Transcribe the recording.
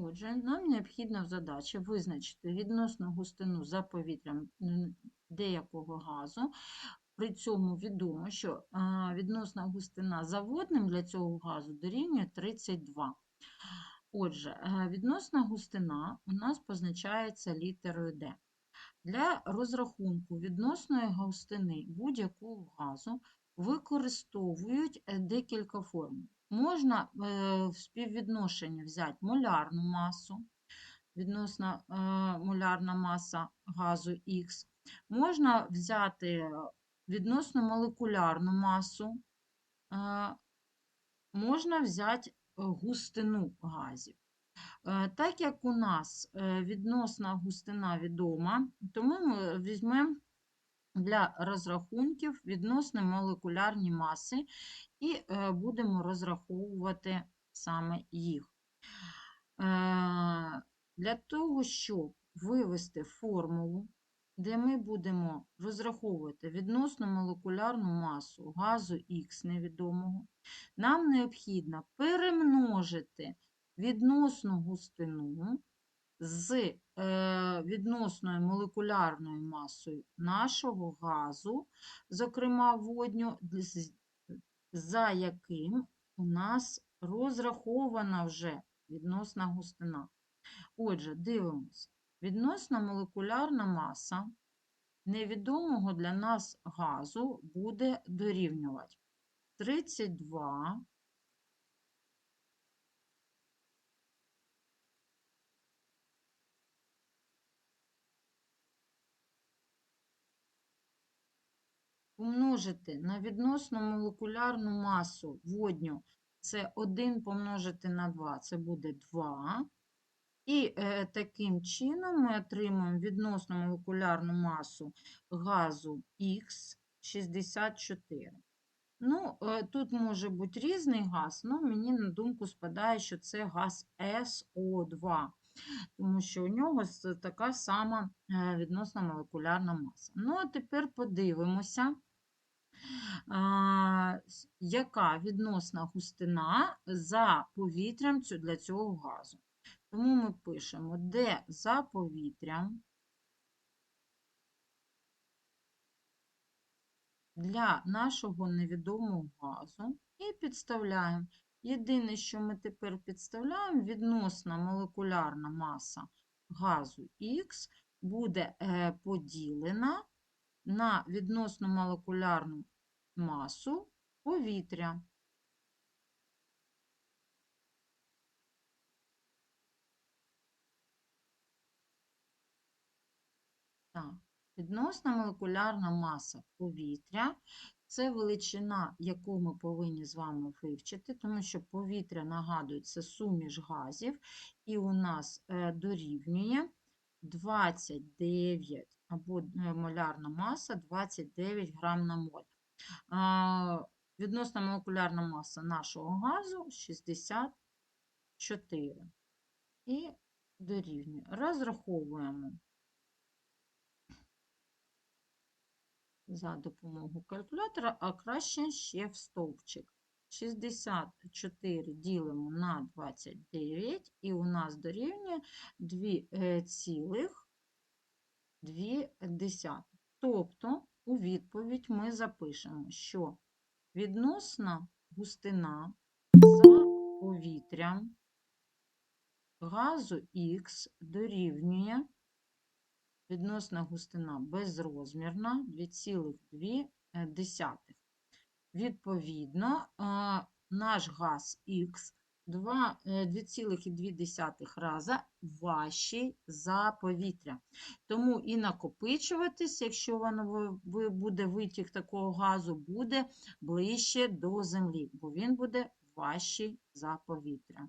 Отже, нам необхідно в задачі визначити відносну густину за повітрям деякого газу. При цьому відомо, що відносна густина за водним для цього газу дорівнює 32. Отже, е, відносна густина у нас позначається літерою D. Для розрахунку відносної густини будь-якого газу використовують е, декілька формул. Можна е, в співвідношенні взяти молярну масу, відносно е, молярна маса газу Х. Можна взяти відносно молекулярну масу, можна взяти густину газів. Так як у нас відносна густина відома, тому ми візьмемо для розрахунків відносні молекулярні маси і е, будемо розраховувати саме їх. Е, Для того, щоб вивести формулу, де ми будемо розраховувати відносно молекулярну масу газу Х невідомого, нам необхідно перемножити відносну густину з е, відносною молекулярною масою нашого газу, зокрема водню, за яким у нас розрахована вже відносна густина. Отже, дивимось. Відносна молекулярна маса невідомого для нас газу буде дорівнювати 32 помножити на відносну молекулярну масу водню, це 1 помножити на 2, це буде 2. І е, таким чином ми отримаємо відносну молекулярну масу газу Х 64. Ну, е, тут може бути різний газ, але мені на думку спадає, що це газ СО2, тому що у нього така сама е, відносна молекулярна маса. Ну, а тепер подивимося, яка відносна густина за повітрям для цього газу. Тому ми пишемо, де за повітрям для нашого невідомого газу і підставляємо. Єдине, що ми тепер підставляємо, відносна молекулярна маса газу Х буде е, поділена на відносну молекулярну масу повітря. Так, відносна молекулярна маса повітря це величина, яку ми повинні з вами вивчити, тому що повітря, нагадую, це суміш газів, і у нас е, дорівнює 29 або е, молярна маса 29 грам на моль. Відносна молекулярна маса нашого газу 64. І дорівнює. Розраховуємо. за допомогою калькулятора, а краще ще в стовпчик. 64 ділимо на 29, і у нас дорівнює 2,2. Тобто, у відповідь ми запишемо, що відносна густина за повітрям газу Х дорівнює відносна густина безрозмірна 2,2. Відповідно, наш газ Х 2,2 рази важчий за повітря. Тому і накопичуватись, якщо воно буде витік такого газу, буде ближче до землі, бо він буде важчий за повітря.